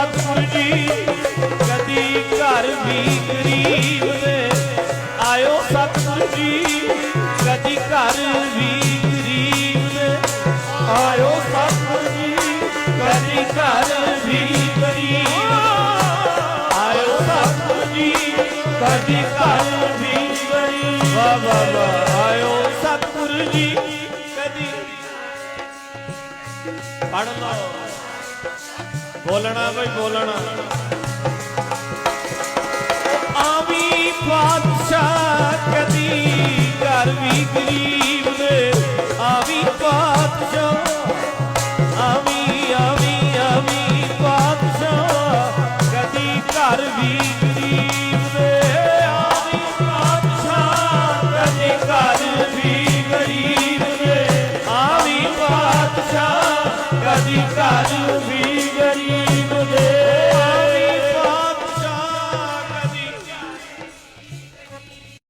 ਸਤਿਗੁਰ ਜੀ। ਕਦੀ ਘਰ ਵੀ ਗਰੀਬ ਦੇ। ਆਇਓ ਸਤਿਗੁਰ ਜੀ, ਕਦੀ ਘਰ ਵੀ ਗਰੀਬ ਦੇ। ਆਇਓ ਸਤਿਗੁਰ ਜੀ, ਕਦੀ ਘਰ ਵੀ ਗਰੀਬ ਆਇਓ ਸਤਿਗੁਰ ਜੀ, ਕਦੀ ਘਰ ਵੀ ਗਰੀਬ ਵਾ ਵਾ ਵਾ ਆਇਓ ਸਤਿਗੁਰ ਜੀ, ਕਦੀ ਪੜ ਲਓ। ਬੋਲਣਾ ਬਈ, ਬੋਲਣਾ। ਆਵੀ ਬਾਦਸ਼ਾਹ ਕਦੀ ਘਰ ਵੀ ਗਰੀਬ ਦੇ ਆਵੀ ਬਾਦਸ਼ਾਹ ਆਵੀ ਆਵੀ ਆਵੀ ਪਾਤਸ਼ਾਹ ਕਦੀ ਘਰ ਵੀ ਗਰੀਬ ਦੇ ਆਵੀ ਬਾਦਸ਼ਾਹ ਕਦੀ ਘਰ ਵੀ ਗਰੀਬ ਦੇ ਆਵੀ ਬਾਦਸ਼ਾਹ ਕਦੀ ਘਰ ਵੀ